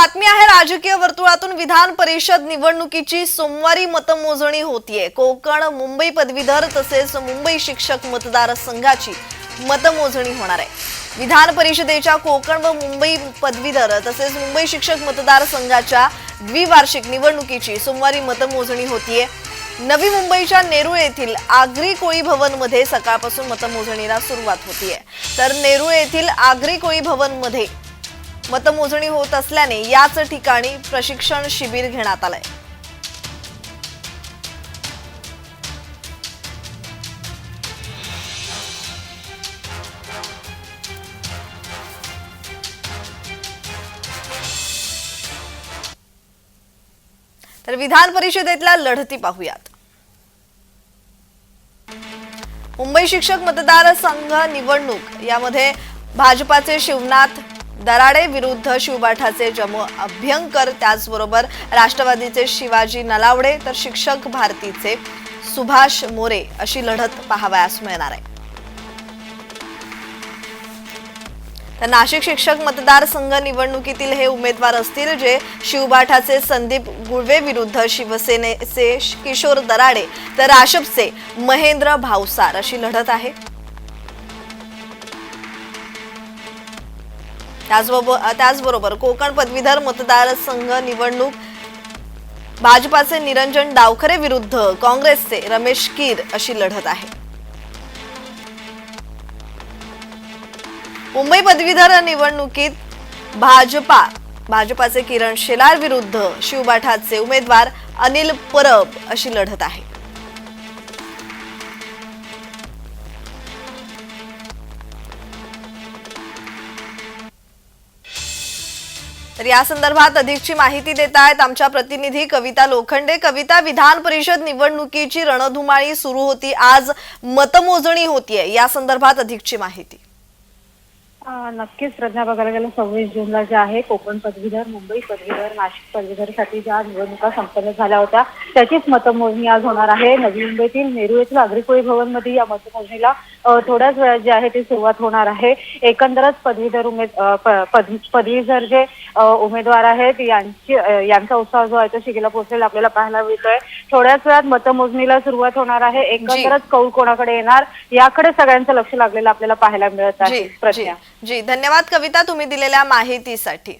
बातमी आहे राजकीय वर्तुळातून विधान परिषद निवडणुकीची सोमवारी मतमोजणी होतीये. कोकण मुंबई पदवीधर तसेच मुंबई शिक्षक मतदारसंघाची मतमोजणी होणार आहे. विधान परिषदेच्या कोकण व मुंबई पदवीधर तसेच मुंबई शिक्षक मतदारसंघाच्या द्विवार्षिक निवडणुकीची सोमवारी मतमोजणी होतीये. नवी मुंबईच्या नेरूळ येथील आगरी कोळी भवनमध्ये सकाळपासून मतमोजणीला सुरुवात होतीये. तर नेरूळ येथील आगरी कोळी भवनमध्ये मतमोजणी होत असल्याने याच ठिकाणी प्रशिक्षण शिबिर घेण्यात आलंय. तर विधान परिषदेतल्या लढती पाहूयात. मुंबई शिक्षक मतदारसंघ निवडणूक यामध्ये भाजपाचे शिवनाथ दराडे विरुद्ध शिवबाठाचे जमू अभ्यंकर त्याचबरोबर राष्ट्रवादीचे शिवाजी नलावडे तर शिक्षक भारतीचे सुभाष मोरे अशी लढत पाहावयास मिळणार आहे. तर नाशिक शिक्षक मतदारसंघ निवडणुकीतील हे उमेदवार असतील जे शिवबाठाचे संदीप गुळवे विरुद्ध शिवसेनेचे किशोर दराडे तर राशपचे महेंद्र भावसार अशी लढत आहे. त्याचबरोबर त्याचबरोबर कोकण पदवीधर मतदारसंघ निवडणूक. भाजपाचे निरंजन डावखरे विरुद्ध काँग्रेसचे रमेश कीर अशी लढत आहे. मुंबई पदवीधर निवडणुकीत भाजपा भाजपाचे किरण शेलार विरुद्ध शिवबाठाचे उमेदवार अनिल परब अशी लढत आहे. तर या संदर्भात अधिकची माहिती देत आहेत आमच्या प्रतिनिधी कविता लोखंडे. कविता विधान परिषद निवडणुकीची रणधुमाळी सुरू होती. आज मतमोजणी होतीये. या संदर्भात अधिकची माहिती. नक्कीच प्रज्ञा बघायला गेलं सव्वीस जूनला जे आहे कोकण पदवीधर मुंबई पदवीधर नाशिक पदवीधरसाठी ज्या निवडणुका संपन्न झाल्या होत्या त्याचीच मतमोजणी आज होणार आहे. नवी मुंबईतील नेहरू येथील अग्रिकोळी भवनमध्ये या मतमोजणीला थोड्याच वेळात जी आहे ती सुरुवात होणार आहे. एकंदरच पदवीधर उमेद पदवीधर जे उमेदवार आहेत यांची यांचा उत्साह जो आहे तो शिगेला पोहोचलेला आपल्याला पाहायला मिळतोय. थोड्याच वेळात मतमोजणीला सुरुवात होणार आहे. एकंदरच कौल कोणाकडे येणार याकडे सगळ्यांचं लक्ष लागलेलं आपल्याला पाहायला मिळत आहे. प्रज्ञा. जी धन्यवाद कविता तुम्ही दिलेल्या माहितीसाठी.